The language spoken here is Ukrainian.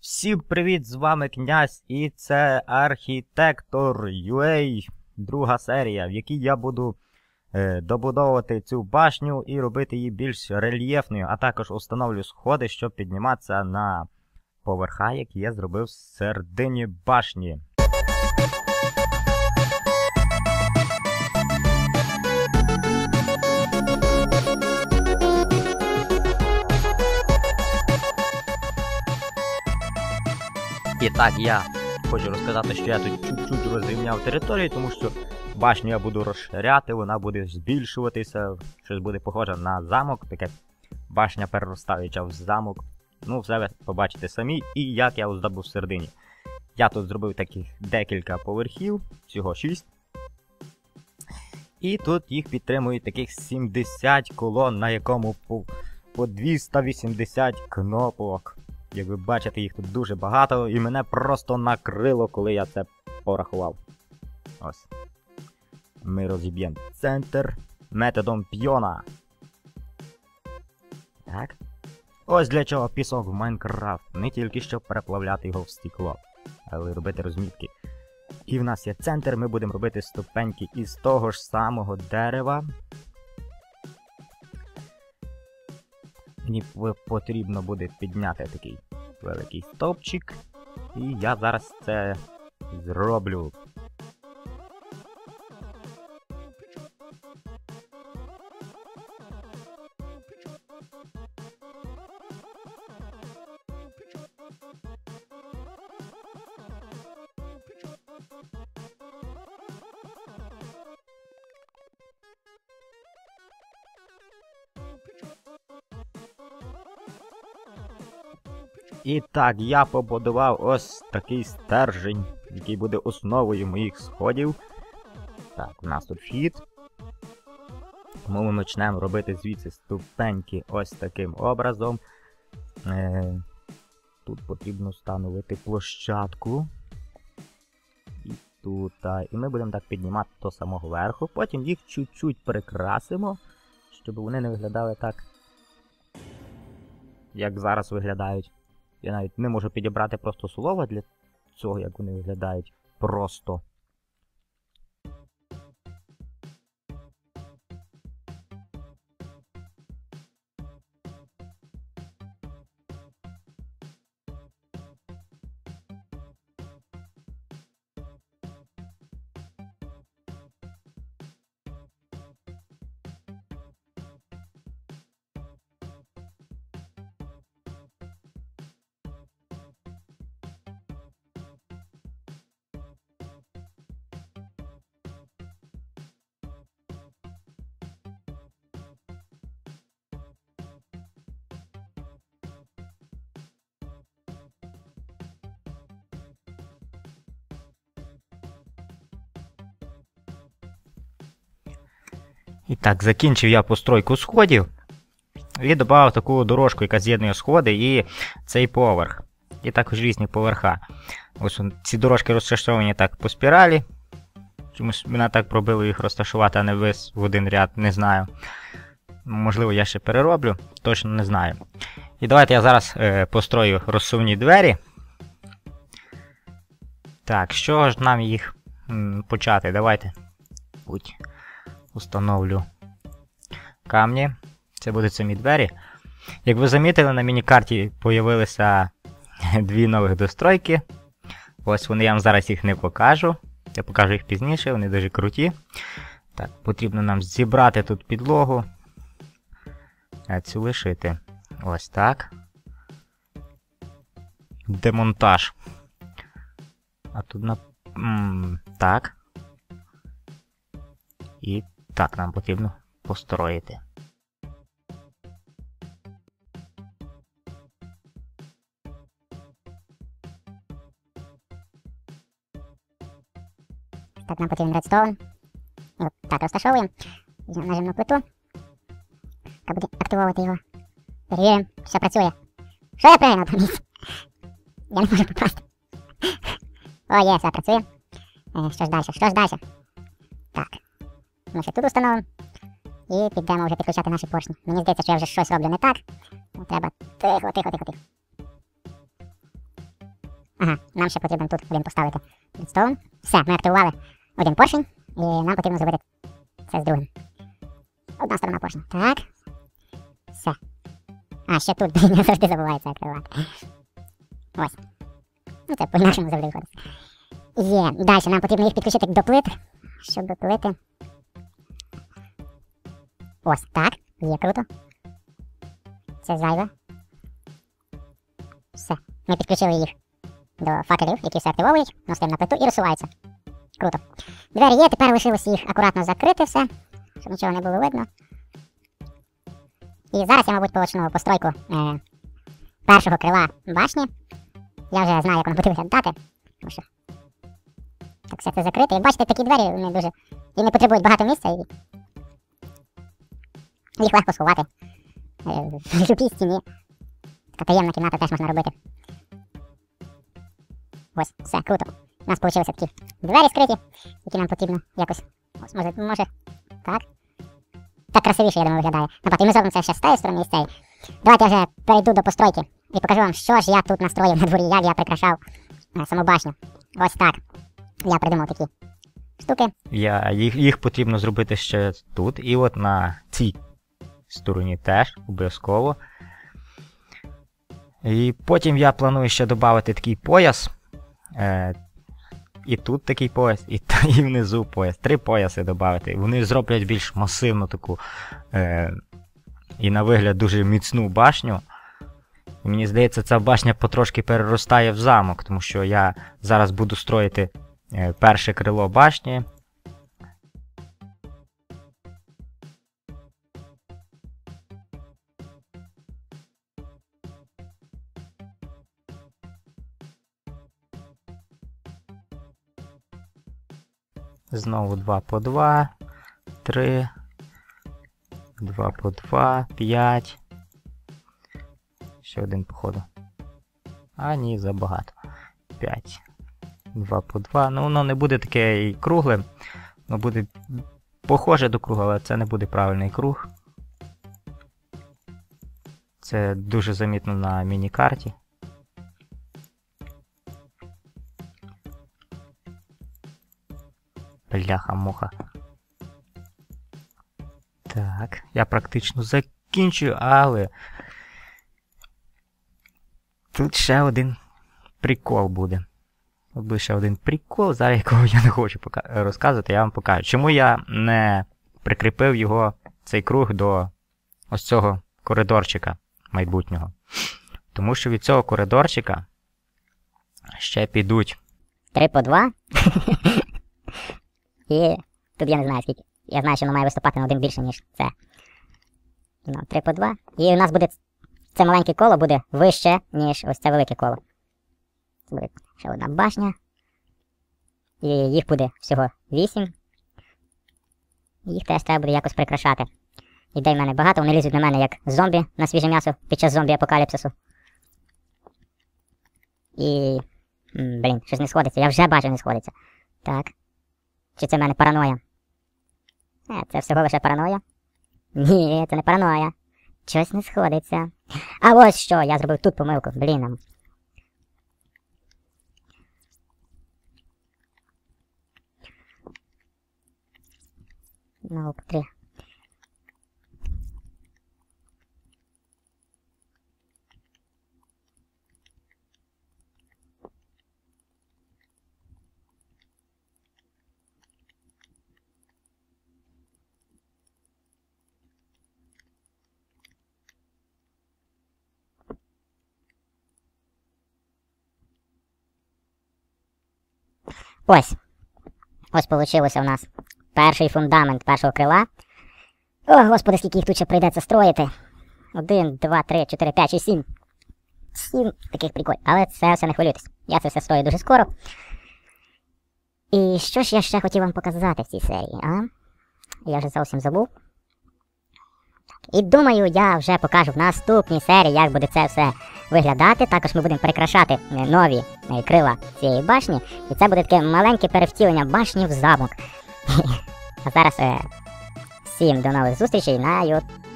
Всім привіт, з вами князь, і це архітектор UA, друга серія, в якій я буду е, добудовувати цю башню і робити її більш рельєфною, а також установлю сходи, щоб підніматися на поверха, які я зробив з середині башні. І так, я хочу розказати, що я тут чуть-чуть розрівняв територію, тому що башню я буду розширяти, вона буде збільшуватися, щось буде похоже на замок, таке башня переростаюча в замок. Ну, все ви побачите самі, і як я оздобув всередині. Я тут зробив таких декілька поверхів, всього 6. І тут їх підтримують таких 70 колон, на якому по 280 кнопок. Як ви бачите, їх тут дуже багато, і мене просто накрило, коли я це порахував. Ось. Ми розіб'ємо центр методом піона. Так. Ось для чого пісок в Майнкрафт. Не тільки щоб переплавляти його в стекло, але робити розмітки. І в нас є центр, ми будемо робити ступеньки із того ж самого дерева. Мені потрібно буде підняти такий великий стовпчик. І я зараз це зроблю. І так, я побудував ось такий стержень, який буде основою моїх сходів. Так, у нас тут вхід. Тому ми почнемо робити звідси ступеньки ось таким образом. Е, Тут потрібно встановити площадку. І тут. І ми будемо так піднімати до самого верху. Потім їх чуть-чуть прикрасимо, щоб вони не виглядали так, як зараз виглядають. Я навіть не можу підібрати просто слова для цього, як вони виглядають просто. І так, закінчив я постройку сходів. І додав таку дорожку, яка з'єднує сходи і цей поверх. І також різні поверха. Ось ці дорожки розташовані так по спіралі. Чомусь мене так пробило їх розташувати, а не весь в один ряд, не знаю. Можливо, я ще перероблю, точно не знаю. І давайте я зараз е, построю розсувні двері. Так, що ж нам їх м, почати? Давайте. Будь установлю камні. Це будуть самі двері. Як ви замітили, на міні-карті з'явилися дві нових достройки. Ось вони я вам зараз їх не покажу. Я покажу їх пізніше, вони дуже круті. Так, потрібно нам зібрати тут підлогу. А цю лишити. Ось так. Демонтаж. А тут на. М -м, так. І так, нам потрібно построїти. Так, нам потрібен редстоун. Так розташовуємо. Нажимаємо на плиту. Так буде активувати його. Перевіримо, все працює. Що я пригнув там місце? Я не можу попасти. О, є, все працює. Е, що ж далі? Що ж далі? Так. Ми ще тут установимо. І підемо вже підключати наші поршні. Мені здається, що я вже щось роблю не так. Треба тихо, тихо, тихо, тихо. Ага, нам ще потрібно тут один поставити редстоун. Все, ми активували один поршень, і нам потрібно зробити це з другим. Одна сторона поршня. Так. Все. А, ще тут, я завжди забуваю це активувати. Ось. Ну це по-інакшому завжди виходить. Є. Далі нам потрібно їх підключити до плит, щоб допилити. Ось так. Є круто. Це зайве. Все. Ми підключили їх до факелів, які все активовують, носимо на плиту і розсуваються. Круто. Двері є, тепер лишилось їх акуратно закрити все, щоб нічого не було видно. І зараз я, мабуть, почну постройку е, першого крила башні. Я вже знаю, як воно буде виглядати. Тому що так все це закрите. Як бачите, такі двері вони дуже. І не потребують багато місця і. Їх легко сховати. Е, в любій стіні. Така таємна кімната теж можна робити. Ось, все, круто. У нас вийшли такі двері скриті, які нам потрібно якось. Ось, може, може. Так. Так красивіше, я думаю, виглядає. Напад, і ми зробимо це ще з тієї сторони і з цієї. Давайте я вже перейду до постройки і покажу вам, що ж я тут настроїв на дворі, як я прикрашав е, саму башню. Ось так. Я придумав такі штуки. Я, їх, їх потрібно зробити ще тут, і от на цій стороні теж обов'язково. І потім я планую ще додати такий пояс. Е, і тут такий пояс, і, та, і внизу пояс. Три пояси додати. Вони зроблять більш масивну таку е, і на вигляд дуже міцну башню. І мені здається, ця башня потрошки переростає в замок, тому що я зараз буду строїти е, перше крило башні. Знову 2 по 2, 3, 2 по 2, 5. Ще один, походу. А, ні, забагато. 5. 2 по 2. Ну, воно не буде таке і кругле. Воно буде похоже до круга, але це не буде правильний круг. Це дуже замітно на міні-карті. Бляха-муха. Так, я практично закінчую, але. Тут ще один прикол буде. Тут буде ще один прикол, зараз якого я не хочу розказувати, я вам покажу. Чому я не прикріпив його, цей круг, до ось цього коридорчика майбутнього. Тому що від цього коридорчика ще підуть Три по два. І тут я не знаю скільки. Я знаю, що воно має виступати на один більше, ніж це. Ну, три по два. І у нас буде це маленьке коло буде вище, ніж ось це велике коло. Це буде ще одна башня. І їх буде всього вісім. Їх теж треба буде якось прикрашати. Ідей в мене багато, вони лізуть на мене як зомбі на свіже м'ясо під час зомбі-апокаліпсису. І. Блін, щось не сходиться. Я вже бачу, не сходиться. Так. Чи це в мене параноя? Е, це всього лише параноя? Ні, це не параноя. Щось не сходиться. А ось що, я зробив тут помилку, блін. Ну, три. Ось. Ось получилося у нас перший фундамент першого крила. О, господи, скільки їх тут ще прийдеться строїти. Один, два, три, чотири, п'ять, шість, сім. Сім таких приколів. Але це все не хвилюйтесь. Я це все строю дуже скоро. І що ж я ще хотів вам показати в цій серії, а? Я вже зовсім забув. І думаю, я вже покажу в наступній серії, як буде це все виглядати. Також ми будемо прикрашати е, нові е, крила цієї башні. І це буде таке маленьке перевтілення башні в замок. А зараз е, всім до нових зустрічей на YouTube.